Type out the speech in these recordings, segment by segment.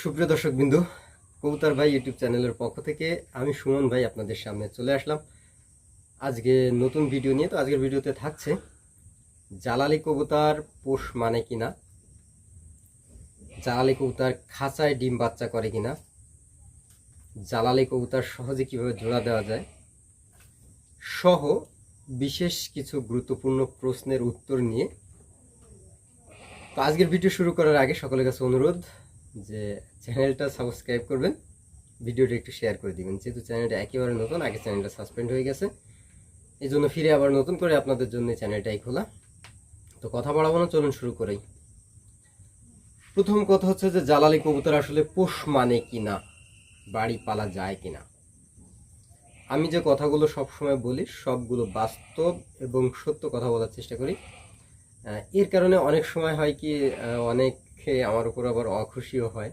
সুপ্রিয় দর্শক বিন্দু কবুতর ভাই ইউটিউব চ্যানেলের পক্ষ থেকে আমি সুমন ভাই আপনাদের সামনে চলে আসলাম। আজকে নতুন ভিডিও নিয়ে, তো আজকের ভিডিওতে থাকছে, জালালি কবুতর পোষ মানে কিনা, জালালি কবুতর খাঁচায় ডিম বাচ্চা করে কিনা, জালালি কবুতর সহজে কীভাবে জোড়া দেওয়া যায়, সহ বিশেষ কিছু গুরুত্বপূর্ণ প্রশ্নের উত্তর নিয়ে। তো আজকের ভিডিও শুরু করার আগে সকলের কাছে অনুরোধ যে চ্যানেলটা সাবস্ক্রাইব করবেন ভিডিওটা একটু শেয়ার করে দিবেন। যেহেতু চ্যানেলটা একেবারে নতুন আগে চ্যানেলটা সাসপেন্ড হয়ে গেছে। এই জন্য ফিরে আবার নতুন করে আপনাদের জন্য চ্যানেলটাই খোলা। তো কথা বাড়াবো না চলুন শুরু করেই প্রথম কথা হচ্ছে যে জালালি কবুতর আসলে পোষ মানে কিনা? বাড়ি পালা যায় কিনা? আমি যে কথাগুলো সবসময় বলি সবগুলো বাস্তব এবং সত্য কথা বলার চেষ্টা করি। এর কারণে অনেক সময় হয় কি আহ, অনেকে আমার উপর আবার অখুশিও হয়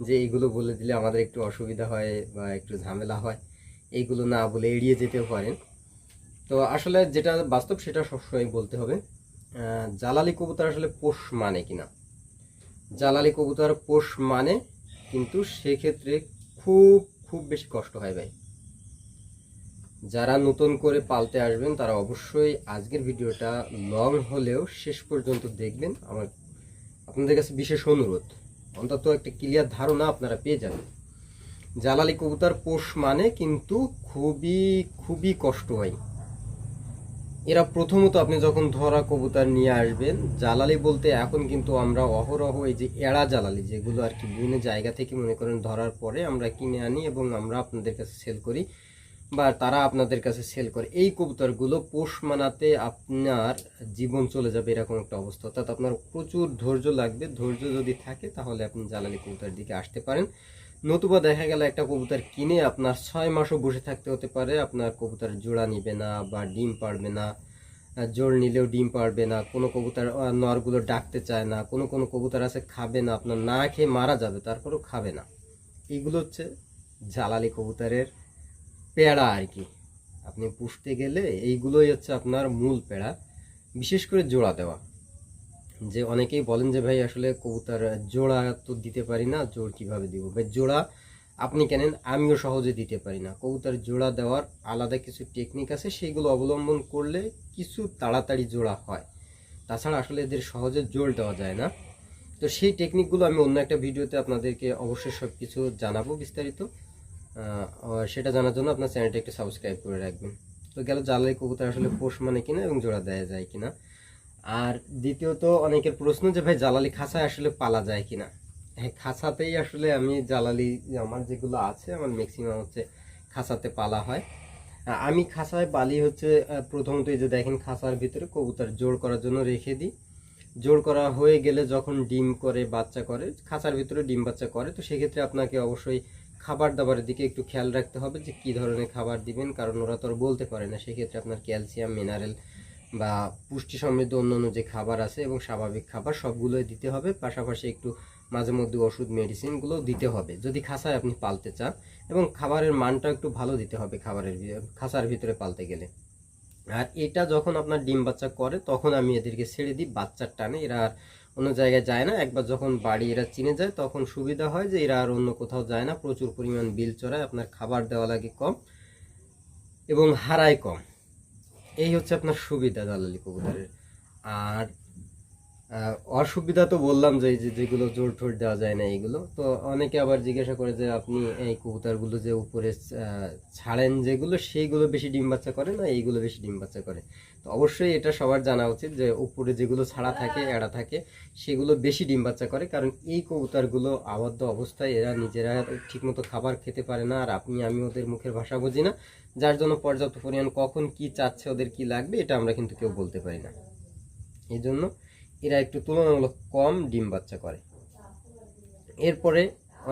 যে এইগুলো বলে দিলে আমাদের একটু অসুবিধা হয় বা একটু ঝামেলা হয়। এইগুলো না বলে এড়িয়ে যেতেও পারেন। তো আসলে যেটা বাস্তব সেটা সবসময় বলতে হবে জালালি কবুতর আসলে পোষ মানে কিনা? জালালি কবুতর পোষ মানে কিন্তু সেক্ষেত্রে খুব খুব বেশি কষ্ট হয় ভাই। যারা নতুন করে পালতে আসবেন তারা অবশ্যই আজকের ভিডিওটা লং হলেও শেষ পর্যন্ত দেখবেন। আমার আপনাদের কাছে বিশেষ অনুরোধ, অন্তত একটা ক্লিয়ার ধারণা আপনারা পেয়ে যাবেন। জালালি কবুতর পোষ মানে কিন্তু খুবই খুবই কষ্ট হয়। এরা প্রথমত আপনি যখন ধরা কবুতর নিয়ে আসবেন, জালালি বলতে এখন কিন্তু আমরা অহরহ এই যে এড়া জালালি, যেগুলো আর কি বিভিন্ন জায়গা থেকে মনে করেন ধরার পরে আমরা কিনে আনি এবং আমরা আপনাদের কাছে সেল করি। বা তারা আপনাদের কাছে সেল করে। এই কবুতরগুলো পোষ মানাতে আপনার জীবন চলে যাবে এরকম একটা অবস্থা। অর্থাৎ আপনার প্রচুর ধৈর্য লাগবে। ধৈর্য যদি থাকে, তাহলে আপনি জ্বালালি কবুতর দিকে আসতে পারেন। নতুবা দেখা গেল একটা কবুতর কিনে আপনার ছয় মাসও বসে থাকতে হতে পারে। আপনার কবুতর জোড়া নিবে না বা ডিম পারবে না, জোর নিলেও ডিম পারবে না, কোনো কবুতর নরগুলো ডাকতে চায় না, কোনো কোনো কবুতর আছে খাবে না, আপনার না খেয়ে মারা যাবে, তারপরেও খাবে না। এগুলো হচ্ছে জালালি কবুতরের পেড়া আর কি আপনি পুষতে গেলে এইগুলোই হচ্ছে আপনার মূল পেড়া, বিশেষ করে জোড়া দেওয়া। যে অনেকেই বলেন যে, ভাই, আসলে কবুতর জোড়া তো দিতে পারি না জোর কীভাবে দিব? ভাই, জোড়া আপনি কেনেন, আমিও সহজে দিতে পারি না। কবুতর জোড়া দেওয়ার আলাদা কিছু টেকনিক আছে, সেইগুলো অবলম্বন করলে কিছু তাড়াতাড়ি জোড়া হয়। তাছাড়া আসলে এদের সহজে জোর দেওয়া যায় না। তো সেই টেকনিকগুলো আমি অন্য একটা ভিডিওতে আপনাদেরকে অবশ্যই সব কিছু জানাব বিস্তারিত। সেটা জানার জন্য আপনার চ্যানেলটা একটু সাবস্ক্রাইব করে রাখবেন। তো গেল জ্বালাই কবুতর আসলে পোষ মানে কিনা এবং জোড়া দেয়া যায় কিনা। আর দ্বিতীয়ত অনেকের প্রশ্ন যে, ভাই, জ্বালালি খাঁচায় আসলে পালা যায় কিনা? হ্যাঁ খাঁচাতেই আসলে আমি জ্বালালি, আমার যেগুলো আছে, আমার ম্যাক্সিমাম হচ্ছে খাঁচাতে পালা হয়। আমি খাঁচায় পালি হচ্ছে প্রথমত এই যে দেখেন খাঁচার ভিতরে কবুতর জোর করার জন্য রেখে দিই। জোর করা হয়ে গেলে যখন ডিম করে, বাচ্চা করে, খাঁচার ভিতরে ডিম বাচ্চা করে, তো সেক্ষেত্রে আপনাকে অবশ্যই খাবার দাবারের দিকে একটু খেয়াল রাখতে হবে যে কী ধরনের খাবার দিবেন, কারণ ওরা তো বলতে পারে না। সেক্ষেত্রে আপনার ক্যালসিয়াম, মিনারেল বা পুষ্টি সমৃদ্ধ অন্যান্য যে খাবার আছে এবং স্বাভাবিক খাবার সবগুলোই দিতে হবে। পাশাপাশি একটু মাঝে মধ্যে ওষুধ মেডিসিনগুলো দিতে হবে। যদি খাঁচায় আপনি পালতে চান এবং খাবারের মানটা একটু ভালো দিতে হবে খাবারের খাঁচার ভিতরে পালতে গেলে। আর এটা যখন আপনার ডিম বাচ্চা করে, তখন আমি এদেরকে ছেড়ে দিই বাচ্চার টানে। এরা আর অন্য জায়গায় যায় না। একবার যখন বাড়ি এরা চিনে যায়, তখন সুবিধা হয় যে এরা আর অন্য কোথাও যায় না। প্রচুর পরিমাণ বিল চড়ায়, আপনার খাবার দেওয়া লাগে কম এবং হারায় কম। এই হচ্ছে আপনার সুবিধা দালালি কবুতরের। আর অসুবিধা তো বললাম যে যেগুলো জোর ঠোর দেওয়া যায় না এইগুলো। তো অনেকে আবার জিজ্ঞাসা করে যে আপনি এই কবুতরগুলো যে উপরে ছাড়েন যেগুলো, সেইগুলো বেশি ডিম বাচ্চা করে না এইগুলো বেশি ডিম বাচ্চা করে? তো অবশ্যই এটা সবার জানা উচিত যে উপরে যেগুলো ছাড়া থাকে, এড়া থাকে, সেগুলো বেশি ডিম বাচ্চা করে। কারণ এই কবুতরগুলো আবদ্ধ অবস্থায় এরা নিজেরা ঠিকমতো খাবার খেতে পারে না, আর আপনি, আমি ওদের মুখের ভাষা বুঝি না। যার জন্য পর্যাপ্ত পরিমাণ কখন কি চাচ্ছে, ওদের কি লাগবে, এটা আমরা কিন্তু কেউ বলতে পারি না। এই জন্য এরা একটু তুলনামূলক কম ডিম বাচ্চা করে। এরপরে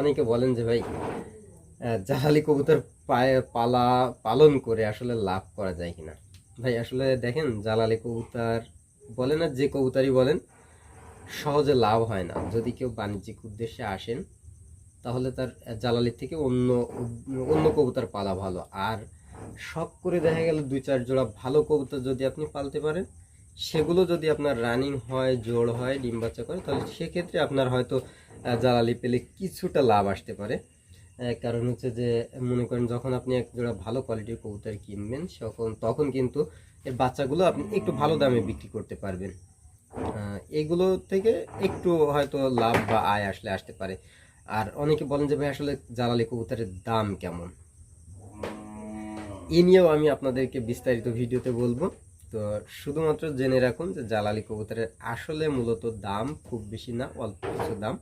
অনেকে বলেন যে, ভাই জাহালি কবুতর পায়ে পালা, পালন করে আসলে লাভ করা যায় কিনা? ভাই, আসলে দেখেন, জালালি কবুতর বলে না যে কবুতরই বলেন, সহজে লাভ হয় না। যদি কেউ বাণিজ্যিক উদ্দেশ্যে আসেন, তাহলে তার জালালির থেকে অন্য অন্য কবুতর পালা ভালো। আর শখ করে দেখা গেল দুই চার জোড়া ভালো কবুতর যদি আপনি পালতে পারেন সেগুলো যদি আপনার রানিং হয় জোড় হয়, ডিম বাচ্চা করে, তাহলে সেক্ষেত্রে আপনার হয়তো জ্বালালি পেলে কিছুটা লাভ আসতে পারে। কারণ হচ্ছে যে, মনে করেন যখন আপনি এক জোড়া ভালো কোয়ালিটির কবুতর কিনবেন তখন তখন কিন্তু এর বাচ্চাগুলো আপনি একটু ভালো দামে বিক্রি করতে পারবেন। এগুলো থেকে একটু হয়তো লাভ বা আয় আসলে আসতে পারে। আর অনেকে বলেন যে, ভাই, আসলে জ্বালালি কবুতরের দাম কেমন? এ নিয়েও আমি আপনাদেরকে বিস্তারিত ভিডিওতে বলব। তো শুধুমাত্র জেনে রাখুন যে জ্বালালি কবুতরের আসলে মূলত দাম খুব বেশি না, অল্প কিছু দাম।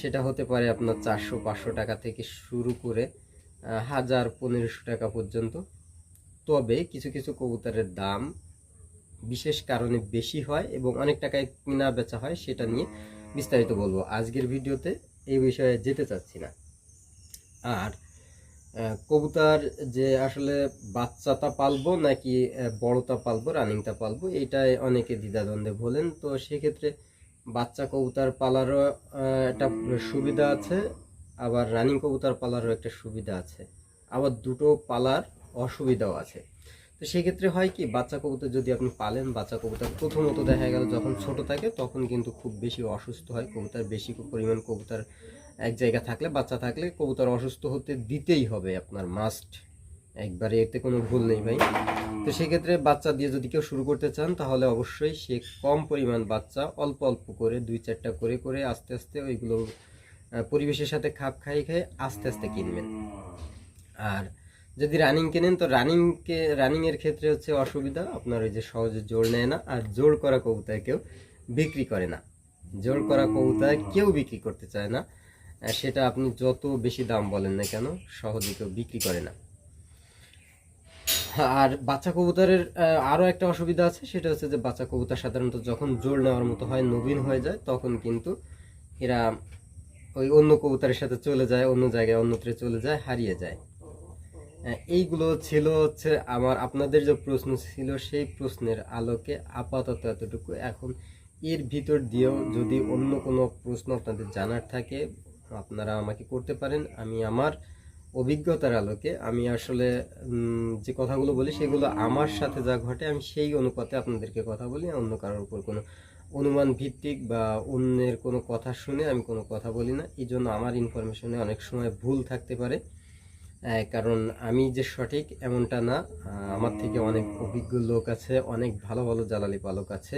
সেটা হতে পারে আপনার চারশো, পাঁচশো টাকা থেকে শুরু করে হাজার, পনেরোশো টাকা পর্যন্ত। তবে কিছু কিছু কবুতরের দাম বিশেষ কারণে বেশি হয় এবং অনেক টাকায় কিনা বেচা হয়, সেটা নিয়ে বিস্তারিত বলব। আজকের ভিডিওতে এই বিষয়ে যেতে চাচ্ছি না। আর কবুতর যে আসলে বাচ্চাটা পালবো নাকি বড়টা পালবো, রানিংটা পালবো এটাই অনেকে দ্বিধাদ্বন্দ্বে বলেন তো সেক্ষেত্রে বাচ্চা কবুতর পালারও একটা সুবিধা আছে, আবার রানিং কবুতর পালারও একটা সুবিধা আছে। আবার দুটো পালার অসুবিধাও আছে। তো সেক্ষেত্রে হয় কি, বাচ্চা কবুতর যদি আপনি পালেন, বাচ্চা কবুতর প্রথমত দেখা গেল যখন ছোট থাকে, তখন কিন্তু খুব বেশি অসুস্থ হয়, কবুতর বেশি পরিমাণ কবুতর এক জায়গা থাকলে, বাচ্চা থাকলে কবুতর অসুস্থ হতে দিতেই হবে আপনার মাস্ট একবারে এতে কোনো ভুল নেই ভাই। তো সেক্ষেত্রে বাচ্চা দিয়ে যদি কেউ শুরু করতে চান, তাহলে অবশ্যই সে কম পরিমাণ বাচ্চা অল্প অল্প করে, দুই চারটা করে করে আস্তে আস্তে ওইগুলো পরিবেশের সাথে খাপ খাই খাই আস্তে আস্তে কিনবেন। আর যদি রানিং কেনেন, তো রানিংকে রানিংয়ের ক্ষেত্রে হচ্ছে অসুবিধা, আপনার ওই যে সহজে জোর নেয় না, আর জোর করা কবুতর কেউ বিক্রি করে না। জোর করা কবুতর কেউ বিক্রি করতে চায় না। সেটা আপনি যত বেশি দাম বলেন না কেন সহজে কেউ বিক্রি করে না। আর বাচ্চা কবুতরের আহ, আরও একটা অসুবিধা আছে সেটা হচ্ছে যে বাচ্চা কবুতর সাধারণত যখন জোর নেওয়ার মতো হয় নবীন হয়ে যায় তখন কিন্তু এরা ওই অন্য কবুতরের সাথে চলে যায় অন্য জায়গায় অন্যত্রে চলে যায় হারিয়ে যায়। এইগুলো ছিল হচ্ছে আমার আপনাদের যে প্রশ্ন ছিল সেই প্রশ্নের আলোকে আপাতত এতটুকু। এখন এর ভিতর দিয়েও যদি অন্য কোনো প্রশ্ন আপনাদের জানার থাকে আপনারা আমাকে করতে পারেন, আমি আমার অভিজ্ঞতার আলোকে, আমি আসলে যে কথাগুলো বলি সেগুলো আমার সাথে যা ঘটে, আমি সেই অনুপাতে আপনাদেরকে কথা বলি, অন্য কারোর উপর কোনো অনুমান ভিত্তিক বা অন্যের কোনো কথা শুনে আমি কোনো কথা বলি না। এই জন্য আমার ইনফরমেশনে অনেক সময় ভুল থাকতে পারে কারণ আমি যে সঠিক এমনটা না আমার থেকে অনেক অভিজ্ঞ লোক আছে, অনেক ভালো ভালো জ্বালালি পালক আছে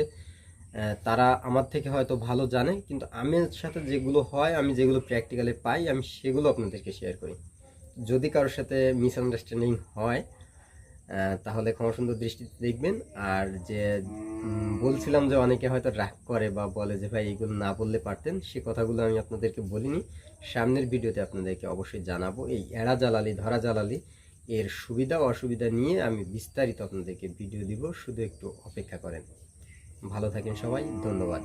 তারা আমার থেকে হয়তো ভালো জানে, কিন্তু আমার সাথে যেগুলো হয়, আমি যেগুলো প্র্যাকটিক্যালি পাই, আমি সেগুলো আপনাদেরকে শেয়ার করি। যদি কারোর সাথে মিসআন্ডারস্ট্যান্ডিং হয় তাহলে ক্ষমা সুন্দর দৃষ্টিতে দেখবেন। আর যে বলছিলাম যে অনেকে হয়তো রাগ করে বা বলে যে, ভাই, এগুলো না বললে পারতেন সে কথাগুলো আমি আপনাদেরকে বলিনি। সামনের ভিডিওতে আপনাদেরকে অবশ্যই জানাব, এই এড়া জ্বালালি, ধরা জ্বালালি এর সুবিধা, অসুবিধা নিয়ে আমি বিস্তারিত আপনাদেরকে ভিডিও দিব। শুধু একটু অপেক্ষা করেন। ভালো থাকেন সবাই ধন্যবাদ।